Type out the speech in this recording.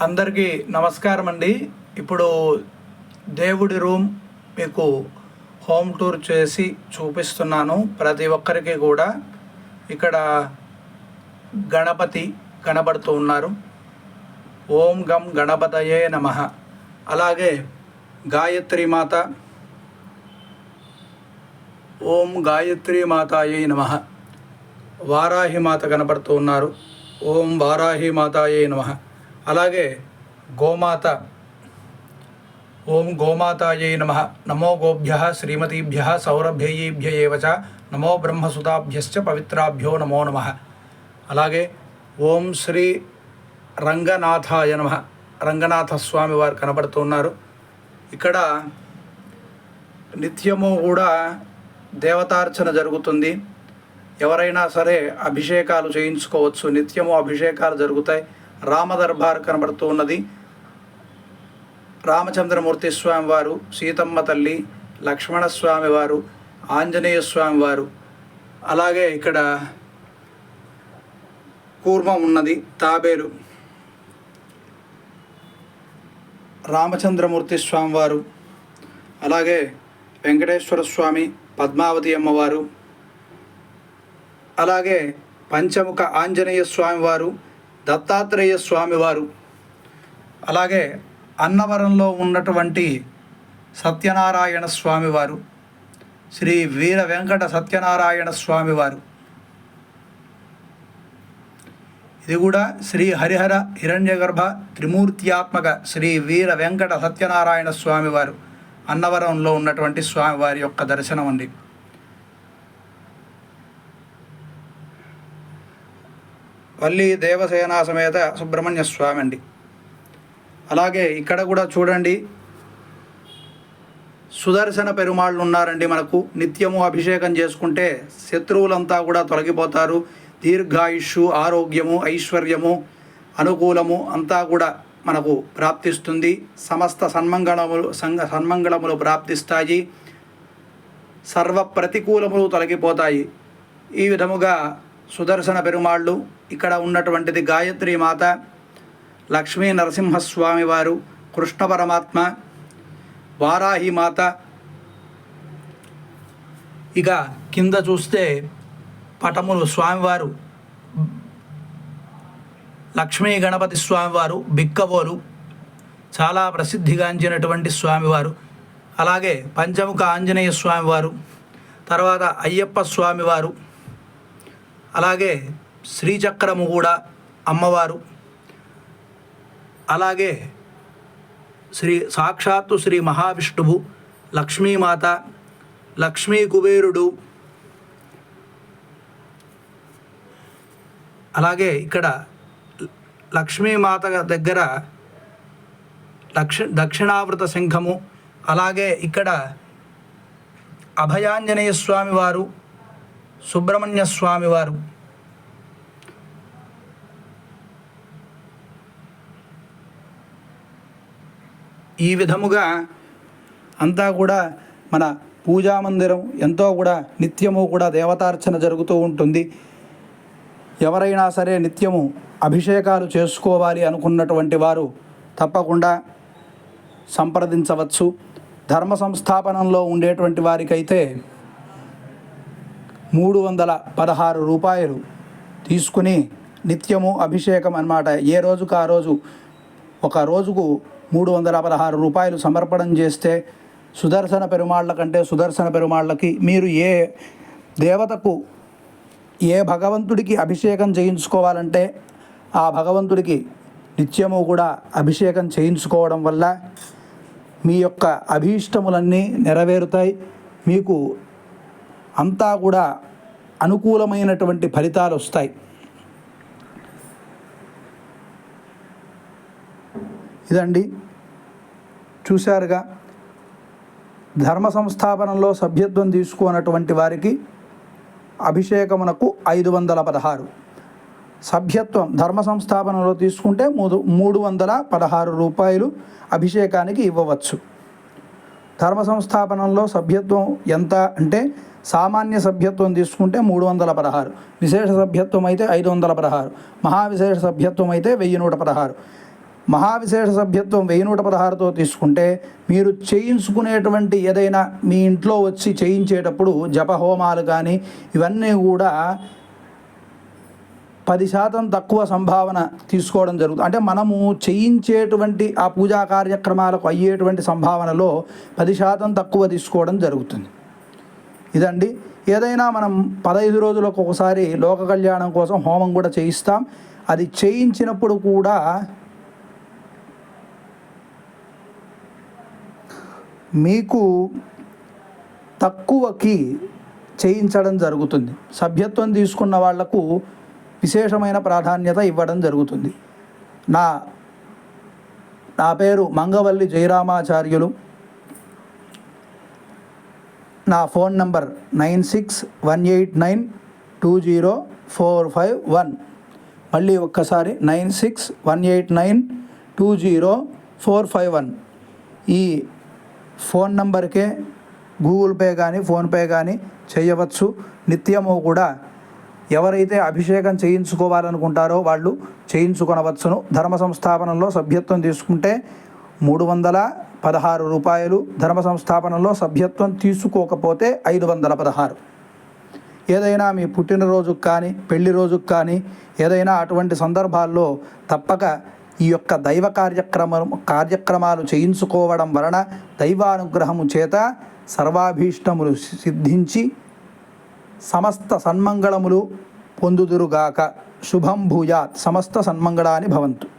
అందరికీ నమస్కారం అండి ఇప్పుడు దేవుడి రూమ్ మీకు హోమ్ టూర్ చేసి చూపిస్తున్నాను ప్రతి ఒక్కరికి కూడా. ఇక్కడ గణపతి కనబడుతూ ఉన్నారు. ఓం గం గణపతయే నమ. అలాగే గాయత్రి మాత. ఓం గాయత్రి మాతాయే నమ. వారాహి మాత కనబడుతూ ఉన్నారు. ఓం వారాహి మాతాయే నమ. అలాగే గోమాత. ఓం గోమాతాయై నమ. నమో గోభ్య శ్రీమతీభ్య సౌరభ్యయీభ్యవ చ నమో బ్రహ్మసుతాభ్యశ్చ పవిత్రాభ్యో నమో నమ. అలాగే ఓం శ్రీ రంగనాథాయ నమ. రంగనాథస్వామి వారు కనబడుతున్నారు ఇక్కడ నిత్యము కూడా దేవతార్చన జరుగుతుంది. ఎవరైనా సరే అభిషేకాలు చేయించుకోవచ్చు. నిత్యము అభిషేకాలు జరుగుతాయి. రామదర్బార్ కనబడుతూ ఉన్నది. రామచంద్రమూర్తి స్వామి వారు సీతమ్మ తల్లి లక్ష్మణస్వామి వారు ఆంజనేయ స్వామి వారు. అలాగే ఇక్కడ కూర్మం ఉన్నది తాబేలు. రామచంద్రమూర్తి స్వామి వారు అలాగే వెంకటేశ్వర స్వామి పద్మావతి అమ్మవారు. అలాగే పంచముఖ ఆంజనేయ స్వామివారు దత్తాత్రేయ స్వామివారు. అలాగే అన్నవరంలో ఉన్నటువంటి సత్యనారాయణ స్వామివారు శ్రీ వీర వెంకట సత్యనారాయణ స్వామివారు. ఇది కూడా శ్రీ హరిహర హిరణ్యగర్భ త్రిమూర్త్యాత్మక శ్రీ వీర వెంకట సత్యనారాయణ స్వామివారు అన్నవరంలో ఉన్నటువంటి స్వామివారి యొక్క దర్శనం అండి వల్లి దేవసేనా సమేత సుబ్రహ్మణ్య స్వామి అండి అలాగే ఇక్కడ కూడా చూడండి. సుదర్శన పెరుమాళ్ళు ఉన్నారండి మనకు. నిత్యము అభిషేకం చేసుకుంటే శత్రువులంతా కూడా తొలగిపోతారు. దీర్ఘాయుష్షు ఆరోగ్యము ఐశ్వర్యము అనుకూలము అంతా కూడా మనకు ప్రాప్తిస్తుంది. సమస్త సన్మంగళములు సంగ సన్మంగళములు ప్రాప్తిస్తాయి. సర్వ ప్రతికూలములు తొలగిపోతాయి. ఈ విధముగా సుదర్శన పెరుమాళ్ళు. ఇక్కడ ఉన్నటువంటిది గాయత్రి మాత లక్ష్మీ నరసింహస్వామి వారు కృష్ణ పరమాత్మ వారాహి మాత. ఇక కింద చూస్తే పటములు స్వామివారు లక్ష్మీ గణపతి స్వామివారు బిక్కవోలు చాలా ప్రసిద్ధిగాంచినటువంటి స్వామివారు. అలాగే పంచముఖ ఆంజనేయ స్వామివారు తర్వాత అయ్యప్ప స్వామివారు అలాగే శ్రీచక్రము కూడా అమ్మవారు. అలాగే శ్రీ సాక్షాత్తు శ్రీ మహావిష్ణువు లక్ష్మీమాత లక్ష్మీ కుబేరుడు. అలాగే ఇక్కడ లక్ష్మీమాత దగ్గర దక్షి దక్షిణావృత శంఖము అలాగే ఇక్కడ అభయాంజనేయ స్వామి వారు సుబ్రహ్మణ్య స్వామి వారు. ఈ విధముగా అంతా కూడా మన పూజా మందిరం ఎంతో కూడా నిత్యము కూడా దేవతార్చన జరుగుతూ ఉంటుంది. ఎవరైనా సరే నిత్యము అభిషేకాలు చేసుకోవాలి అనుకున్నటువంటి వారు తప్పకుండా సంప్రదించవచ్చు. ధర్మ సంస్థాపనంలో ఉండేటువంటి వారికైతే మూడు వందల పదహారు రూపాయలు తీసుకుని నిత్యము అభిషేకం అన్నమాట. ఏ రోజుకు ఆ రోజు? ఒక రోజుకు మూడు వందల పదహారు రూపాయలు సమర్పణం చేస్తే సుదర్శన పెరుమాళ్ళ కంటే సుదర్శన పెరుమాళ్ళకి మీరు ఏ దేవతకు ఏ భగవంతుడికి అభిషేకం చేయించుకోవాలంటే ఆ భగవంతుడికి నిత్యము కూడా అభిషేకం చేయించుకోవడం వల్ల మీ యొక్క అభీష్టములన్నీ నెరవేరుతాయి. మీకు అంతా కూడా అనుకూలమైనటువంటి ఫలితాలు వస్తాయి. ఇదండి. చూశారుగా ధర్మ సంస్థాపనలో సభ్యత్వం తీసుకున్నటువంటి వారికి అభిషేకమునకు ఐదు వందల పదహారు. సభ్యత్వం ధర్మ సంస్థాపనలో తీసుకుంటే మూడు మూడు వందల పదహారు రూపాయలు అభిషేకానికి ఇవ్వవచ్చు. ధర్మ సంస్థాపనంలో సభ్యత్వం ఎంత అంటే సామాన్య సభ్యత్వం తీసుకుంటే మూడు వందల పదహారు విశేష సభ్యత్వం అయితే ఐదు వందల పదహారు మహావిశేష సభ్యత్వం అయితే వెయ్యి నూట పదహారు. మహావిశేష సభ్యత్వం వెయ్యి నూట పదహారుతో తీసుకుంటే మీరు చేయించుకునేటువంటి ఏదైనా మీ ఇంట్లో వచ్చి చేయించేటప్పుడు జపహోమాలు కానీ ఇవన్నీ కూడా పది శాతం తక్కువ సంభావన తీసుకోవడం జరుగుతుంది. అంటే మనము చేయించేటువంటి ఆ పూజా కార్యక్రమాలకు అయ్యేటువంటి సంభావనలో పది శాతం తక్కువ తీసుకోవడం జరుగుతుంది. ఇదండి. ఏదైనా మనం పదహైదు రోజులకు ఒకసారి లోక కళ్యాణం కోసం హోమం కూడా చేయిస్తాం. అది చేయించినప్పుడు కూడా మీకు తక్కువకి చేయించడం జరుగుతుంది. సభ్యత్వం తీసుకున్న వాళ్ళకు విశేషమైన ప్రాధాన్యత ఇవ్వడం జరుగుతుంది. నా నా పేరు మంగవల్లి జయరామాచార్యులు. నా phone number nine six one eight nine two zero four five one. మళ్ళీ ఒక్కసారి nine six one eight nine two zero four five one. ఈ ఫోన్ నంబర్కే గూగుల్ పే కానీ ఫోన్పే కానీ చేయవచ్చు. నిత్యము కూడా ఎవరైతే అభిషేకం చేయించుకోవాలనుకుంటారో వాళ్ళు చేయించుకొనవచ్చును. ధర్మ సంస్థాపనలో సభ్యత్వం తీసుకుంటే మూడు వందల పదహారు రూపాయలు ధర్మ సంస్థాపనలో సభ్యత్వం తీసుకోకపోతే ఐదు వందల పదహారు. ఏదైనా మీ పుట్టినరోజుకు కానీ పెళ్ళి రోజుకు కానీ ఏదైనా అటువంటి సందర్భాల్లో తప్పక ఈ యొక్క దైవ కార్యక్రమం కార్యక్రమాలు చేయించుకోవడం వలన దైవానుగ్రహము చేత సర్వాభీష్టములు సిద్ధించి సమస్త సన్మంగళములు పొందుదురుగాక. శుభం భూయాత్. సమస్త సన్మంగళాని భవంతు.